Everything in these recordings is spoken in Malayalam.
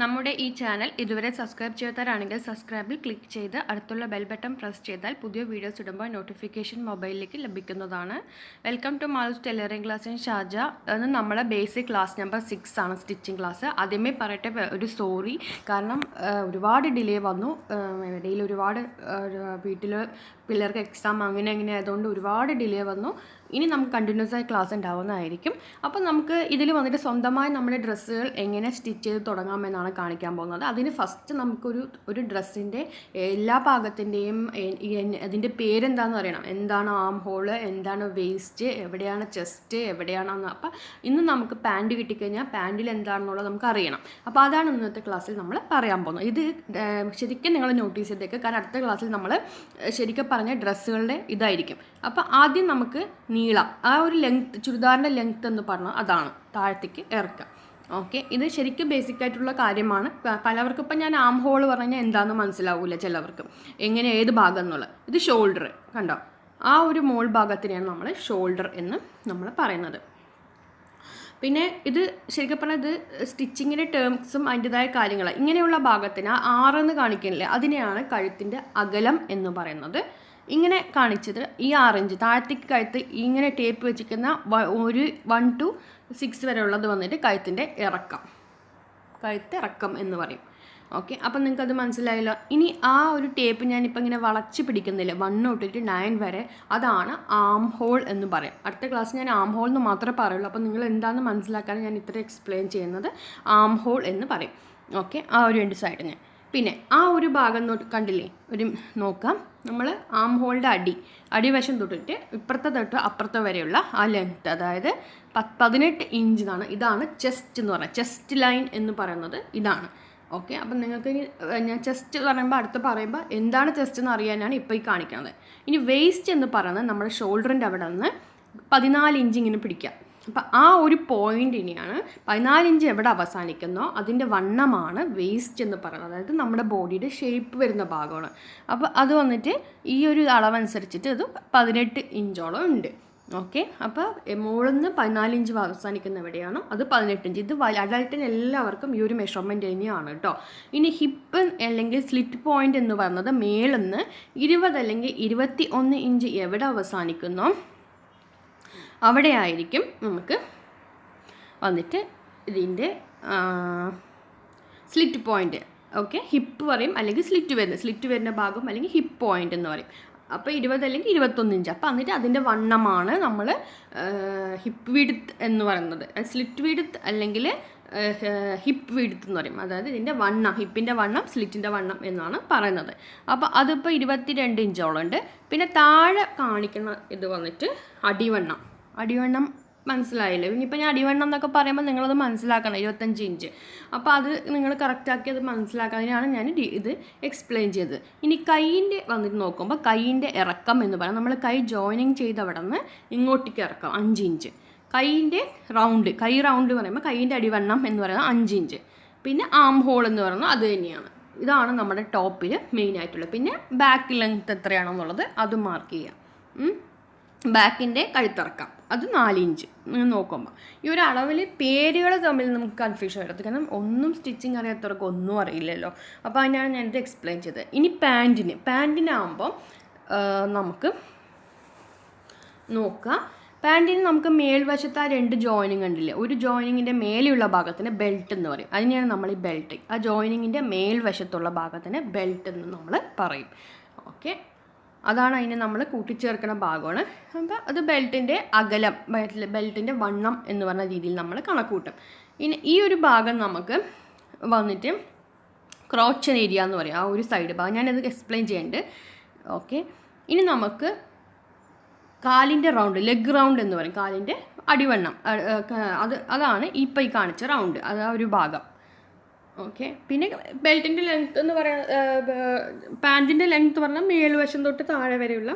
നമ്മുടെ ഈ ചാനൽ ഇതുവരെ സബ്സ്ക്രൈബ് ചെയ്യാത്തവരാണെങ്കിൽ സബ്സ്ക്രൈബിൽ ക്ലിക്ക് ചെയ്ത് അടുത്തുള്ള ബെൽ ബട്ടൺ പ്രസ് ചെയ്താൽ പുതിയ വീഡിയോസ് ഇടുമ്പോൾ നോട്ടിഫിക്കേഷൻ മൊബൈലിലേക്ക് ലഭിക്കുന്നതാണ്. Welcome to Maloos tailoring class in Shaja എന്ന് നമ്മുടെ ബേസിക് ക്ലാസ് നമ്പർ സിക്സ് ആണ് സ്റ്റിച്ചിങ് ക്ലാസ് ആദ്യമേ പറയട്ടെ ഒരു സോറി കാരണം ഒരുപാട് ഡിലേ വന്നു. ഇടയിൽ ഒരുപാട് വീട്ടിൽ പിള്ളേർക്ക് എക്സാം അങ്ങനെ അങ്ങനെ ആയതുകൊണ്ട് ഒരുപാട് ഡിലേ വന്നു. ഇനി നമുക്ക് കണ്ടിന്യൂസ് ആയി ക്ലാസ് ഉണ്ടാവുന്നതായിരിക്കും. അപ്പോൾ നമുക്ക് ഇതിൽ വന്നിട്ട് സ്വന്തമായി നമ്മുടെ ഡ്രസ്സുകൾ എങ്ങനെ സ്റ്റിച്ച് ചെയ്ത് തുടങ്ങാമെന്നാണ് കാണിക്കാൻ പോകുന്നത്. അതിന് ഫസ്റ്റ് നമുക്കൊരു ഒരു ഡ്രസ്സിന്റെ എല്ലാ ഭാഗത്തിന്റെയും അതിന്റെ പേരെന്താണെന്ന് അറിയണം. എന്താണ് ആം ഹോൾ എന്താണ് വേസ്റ്റ് എവിടെയാണ് ചെസ്റ്റ് എവിടെയാണെന്ന്. അപ്പോൾ ഇന്ന് നമുക്ക് പാന്റ് കിട്ടിക്കഴിഞ്ഞാൽ പാന്റിൽ എന്താണെന്നുള്ളത് നമുക്ക് അറിയണം. അപ്പോൾ അതാണ് ഇന്നത്തെ ക്ലാസ്സിൽ നമ്മൾ പറയാൻ പോകുന്നത്. ഇത് ശരിക്കും നിങ്ങൾ നോട്ടീസ് ചെയ്തേക്ക്. കാരണം അടുത്ത ക്ലാസ്സിൽ നമ്മൾ ശരിക്കും പറഞ്ഞ ഡ്രസ്സുകളുടെ ഇതായിരിക്കും. അപ്പോൾ ആദ്യം നമുക്ക് നീളം ആ ഒരു ലെങ്ത് ചുരിദാറിന്റെ ലെങ്ത് എന്ന് പറഞ്ഞാൽ അതാണ്. താഴത്തേക്ക് ഇറക്കുക. ഓക്കെ ഇത് ശരിക്കും ബേസിക് ആയിട്ടുള്ള കാര്യമാണ്. പലവർക്കും ഇപ്പം ഞാൻ ആം ഹോൾ പറഞ്ഞാൽ എന്താണെന്ന് മനസ്സിലാവില്ല ചിലവർക്ക്. എങ്ങനെ ഏത് ഭാഗം എന്നുള്ളത് ഇത് ഷോൾഡർ കണ്ടോ? ആ ഒരു മോൾ ഭാഗത്തിനെയാണ് നമ്മൾ ഷോൾഡർ എന്ന് നമ്മൾ പറയുന്നത്. പിന്നെ ഇത് ശരിക്കും പറഞ്ഞാൽ ഇത് സ്റ്റിച്ചിങ്ങിന്റെ ടേംസും അതിന്റെതായ കാര്യങ്ങൾ ഇങ്ങനെയുള്ള ഭാഗത്തിന് ആറെന്ന് കാണിക്കുന്നില്ലേ അതിനെയാണ് കഴുത്തിന്റെ അകലം എന്ന് പറയുന്നത്. ഇങ്ങനെ കാണിച്ചത്. ഈ ആറിഞ്ച് താഴത്തേക്ക് കഴുത്ത് ഇങ്ങനെ ടേപ്പ് വെച്ചിരിക്കുന്ന ഒരു വൺ ടു സിക്സ് വരെ ഉള്ളത് വന്നിട്ട് കഴുത്തിന്റെ ഇറക്കം. കഴുത്ത് ഇറക്കം എന്ന് പറയും. ഓക്കെ അപ്പം നിങ്ങൾക്കത് മനസ്സിലായല്ലോ. ഇനി ആ ഒരു ടേപ്പ് ഞാനിപ്പോൾ ഇങ്ങനെ വളച്ച് പിടിക്കുന്നില്ല. വൺ തൊട്ടിട്ട് നയൻ വരെ. അതാണ് ആം ഹോൾ എന്ന് പറയും. അടുത്ത ക്ലാസ് ഞാൻ ആം ഹോൾ എന്ന് മാത്രമേ പറയുള്ളൂ. അപ്പോൾ നിങ്ങൾ എന്താണെന്ന് മനസ്സിലാക്കാൻ ഞാൻ ഇത്ര എക്സ്പ്ലെയിൻ ചെയ്യുന്നത്. ആം ഹോൾ എന്ന് പറയും. ഓക്കെ ആ ഒരു രണ്ട് സൈഡിന് പിന്നെ ആ ഒരു ഭാഗം കണ്ടില്ലേ? ഒരു നോക്കാം. നമ്മൾ ആം ഹോളിന്റെ അടി. അടിവശം തൊട്ടിട്ട് ഇപ്പുറത്തെ തൊട്ട് അപ്പുറത്തെ വരെയുള്ള ആ ലെങ്ത് അതായത് പത്ത് പതിനെട്ട് ഇഞ്ച് എന്നാണ് ഇതാണ് ചെസ്റ്റ് എന്ന് പറയുന്നത് ചെസ്റ്റ് ലൈൻ എന്ന് പറയുന്നത് ഇതാണ്. ഓക്കെ അപ്പം നിങ്ങൾക്ക് ഇനി ഞാൻ ചെസ്റ്റ് പറയുമ്പോൾ അടുത്ത് പറയുമ്പോൾ എന്താണ് ചെസ്റ്റ് എന്ന് അറിയാനാണ് ഇപ്പോൾ ഈ കാണിക്കുന്നത്. ഇനി വേസ്റ്റ് എന്ന് പറയുന്നത് നമ്മുടെ ഷോൾഡറിന്റെ അവിടെ നിന്ന് പതിനാല് ഇഞ്ച് ഇങ്ങനെ പിടിക്കുക അപ്പം ആ ഒരു പോയിന്റിനെയാണ് പതിനാല് ഇഞ്ച് എവിടെ അവസാനിക്കുന്നോ അതിന്റെ വണ്ണമാണ് വേസ്റ്റ് എന്ന് പറയുന്നത്. അതായത് നമ്മുടെ ബോഡിയുടെ ഷേപ്പ് വരുന്ന ഭാഗമാണ്. അപ്പോൾ അത് വന്നിട്ട് ഈ ഒരു അളവനുസരിച്ചിട്ട് അത് പതിനെട്ട് ഇഞ്ചോളം ഉണ്ട്. ഓക്കെ അപ്പോൾ മുകളിൽ പതിനാലിഞ്ച് അവസാനിക്കുന്ന എവിടെയാണോ അത് പതിനെട്ട് ഇഞ്ച്. ഇത് അഡൾട്ടിന് എല്ലാവർക്കും ഈ ഒരു മെഷർമെന്റ് തന്നെയാണ് കേട്ടോ ഇനി ഹിപ്പ് അല്ലെങ്കിൽ സ്ലിറ്റ് പോയിന്റ് എന്ന് പറയുന്നത് മേളിൽ നിന്ന് ഇരുപത് അല്ലെങ്കിൽ ഇരുപത്തി ഒന്ന് ഇഞ്ച് എവിടെ അവസാനിക്കുന്നോ അവിടെ ആയിരിക്കും നമുക്ക് വന്നിട്ട് ഇതിന്റെ സ്ലിറ്റ് പോയിന്റ് ഓക്കെ ഹിപ്പ് പറയും അല്ലെങ്കിൽ സ്ലിറ്റ് വരുന്ന സ്ലിറ്റ് വരുന്ന ഭാഗം അല്ലെങ്കിൽ ഹിപ്പ് പോയിന്റ് എന്ന് പറയും. അപ്പോൾ ഇരുപത് അല്ലെങ്കിൽ ഇരുപത്തൊന്ന് ഇഞ്ച്. അപ്പോൾ എന്നിട്ട് അതിന്റെ വണ്ണമാണ് നമ്മൾ ഹിപ്പ് വിടുത്ത് എന്ന് പറയുന്നത്. സ്ലിറ്റ് വിടുത്ത് അല്ലെങ്കിൽ ഹിപ്പ് വിടുത്ത് എന്ന് പറയും. അതായത് ഇതിന്റെ വണ്ണം ഹിപ്പിന്റെ വണ്ണം സ്ലിറ്റിന്റെ വണ്ണം എന്നാണ് പറയുന്നത്. അപ്പോൾ അതിപ്പോൾ ഇരുപത്തി രണ്ട് ഇഞ്ചോളം ഉണ്ട്. പിന്നെ താഴെ കാണിക്കുന്ന ഇത് വന്നിട്ട് അടിവണ്ണം. അടിവണ്ണം മനസ്സിലായില്ലേ? ഇനിയിപ്പോൾ ഞാൻ അടിവണ്ണം എന്നൊക്കെ പറയുമ്പോൾ നിങ്ങളത് മനസ്സിലാക്കണം ഇരുപത്തഞ്ച് ഇഞ്ച്. അപ്പോൾ അത് നിങ്ങൾ കറക്റ്റാക്കി അത് മനസ്സിലാക്കാതിനാണ് ഞാൻ ഇത് എക്സ്പ്ലെയിൻ ചെയ്തത്. ഇനി കൈയിന്റെ വന്നിട്ട് നോക്കുമ്പോൾ കൈയിന്റെ ഇറക്കം എന്ന് പറയാം. നമ്മൾ കൈ ജോയിനിങ് ചെയ്ത അവിടെ നിന്ന് ഇങ്ങോട്ടേക്ക് ഇറക്കാം അഞ്ച് ഇഞ്ച്. കൈയിന്റെ റൗണ്ട് കൈ റൗണ്ട് പറയുമ്പോൾ കൈയിന്റെ അടിവണ്ണം എന്ന് പറയുന്നത് അഞ്ച് ഇഞ്ച്. പിന്നെ ആം ഹോൾ എന്ന് പറയുന്നത് അത് തന്നെയാണ്. ഇതാണ് നമ്മുടെ ടോപ്പിൽ മെയിൻ ആയിട്ടുള്ളത്. പിന്നെ ബാക്ക് ലെങ്ത് എത്രയാണെന്നുള്ളത് അത് മാർക്ക് ചെയ്യാം. ബാക്കിന്റെ കഴുത്തിറക്കാം. അത് നാല് ഇഞ്ച് നിങ്ങൾ നോക്കുമ്പോൾ ഈ ഒരു അളവിൽ പേരുകൾ തമ്മിൽ നമുക്ക് കൺഫ്യൂഷൻ വരരുത് കാരണം ഒന്നും സ്റ്റിച്ചിങ് അറിയാത്തവർക്ക് ഒന്നും അറിയില്ലല്ലോ. അപ്പോൾ അതിനാണ് ഞാനിത് എക്സ്പ്ലെയിൻ ചെയ്തത്. ഇനി പാന്റിന് പാന്റിനാകുമ്പോൾ നമുക്ക് നോക്കുക പാന്റിന് നമുക്ക് മേൽവശത്ത് ആ രണ്ട് ജോയിനിങ് ഉണ്ടല്ലേ? ഒരു ജോയിനിങ്ങിന്റെ മേലെയുള്ള ഭാഗത്തിന് ബെൽറ്റ് എന്ന് പറയും. അതിനെയാണ് നമ്മൾ ഈ ബെൽറ്റ് ആ ജോയിനിങ്ങിന്റെ മേൽവശത്തുള്ള ഭാഗത്തിന് ബെൽറ്റ് എന്ന് നമ്മൾ പറയും. ഓക്കെ അതാണ് അതിനെ നമ്മൾ കൂട്ടിച്ചേർക്കുന്ന ഭാഗമാണ്. അപ്പോൾ അത് ബെൽറ്റിന്റെ അകലം ബെൽറ്റിന്റെ വണ്ണം എന്ന് പറഞ്ഞ രീതിയിൽ നമ്മൾ കണക്കൂട്ടും ഇനി ഈ ഒരു ഭാഗം നമുക്ക് വന്നിട്ട് ക്രോച്ചൻ ഏരിയ എന്ന് പറയും ആ ഒരു സൈഡ് ഭാഗം. ഞാനത് എക്സ്പ്ലെയിൻ ചെയ്യുന്നുണ്ട് ഓക്കെ ഇനി നമുക്ക് കാലിന്റെ റൗണ്ട് ലെഗ് റൗണ്ട് എന്ന് പറയും. കാലിന്റെ അടിവണ്ണം. അത് അതാണ് ഇപ്പോൾ ഈ കാണിച്ച റൗണ്ട് അത് ആ ഒരു ഭാഗം. ഓക്കെ പിന്നെ ബെൽറ്റിന്റെ ലെങ്ത് എന്ന് പറയുന്നത് പാന്റിന്റെ ലെങ്ത് പറഞ്ഞാൽ മേൽവശം തൊട്ട് താഴെ വരെയുള്ള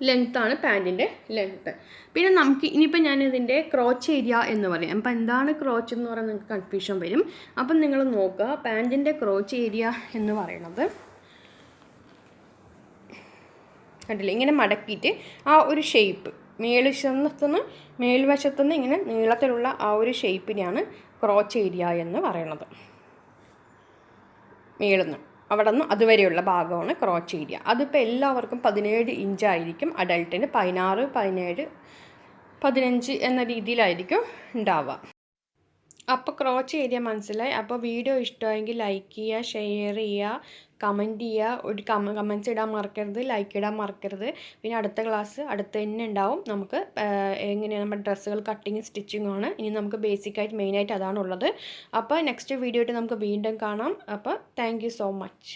ലെങ്ത്താണ് പാന്റിന്റെ ലെങ്ത്ത് പിന്നെ നമുക്ക് ഇനിയിപ്പോൾ ഞാൻ ഇതിന്റെ ക്രോച്ച് ഏരിയ എന്ന് പറയാം. അപ്പം എന്താണ് ക്രോച്ച് എന്ന് പറയുന്നത് നിങ്ങൾക്ക് കൺഫ്യൂഷൻ വരും. അപ്പം നിങ്ങൾ നോക്കുക പാന്റിന്റെ ക്രോച്ച് ഏരിയ എന്ന് പറയുന്നത് കണ്ടില്ലേ? ഇങ്ങനെ മടക്കിയിട്ട് ആ ഒരു ഷേപ്പ് മേൽവശത്തുനിന്ന് മേൽവശത്തുനിന്ന് ഇങ്ങനെ നീളത്തിലുള്ള ആ ഒരു ഷേപ്പിനെയാണ് ക്രോച്ച് ഏരിയ എന്ന് പറയുന്നത് മേളുന്നു. അവിടെ നിന്ന് അതുവരെയുള്ള ഭാഗമാണ് ക്രോച്ച് ഏരിയ അതിപ്പോൾ എല്ലാവർക്കും പതിനേഴ് ഇഞ്ചായിരിക്കും. അഡൾട്ടിന് പതിനാറ് പതിനേഴ് പതിനഞ്ച് എന്ന രീതിയിലായിരിക്കും ഉണ്ടാവുക. അപ്പോൾ ക്രോച്ച് ഏരിയ മനസ്സിലായി. അപ്പോൾ വീഡിയോ ഇഷ്ടമായെങ്കിൽ ലൈക്ക് ചെയ്യുക ഷെയർ ചെയ്യുക കമന്റ് ചെയ്യുക. ഒരു കമ കമൻസ് ഇടാൻ മറക്കരുത് ലൈക്ക് ഇടാൻ മറക്കരുത്. പിന്നെ അടുത്ത ക്ലാസ് അടുത്ത് തന്നെ ഉണ്ടാവും. നമുക്ക് എങ്ങനെയാണ് നമ്മുടെ ഡ്രസ്സുകൾ കട്ടിങ് സ്റ്റിച്ചിങ്ങും ആണ്. ഇനി നമുക്ക് ബേസിക്കായിട്ട് മെയിനായിട്ട് അതാണുള്ളത്. അപ്പോൾ നെക്സ്റ്റ് വീഡിയോ ആയിട്ട് നമുക്ക് വീണ്ടും കാണാം. അപ്പോൾ താങ്ക് സോ മച്ച്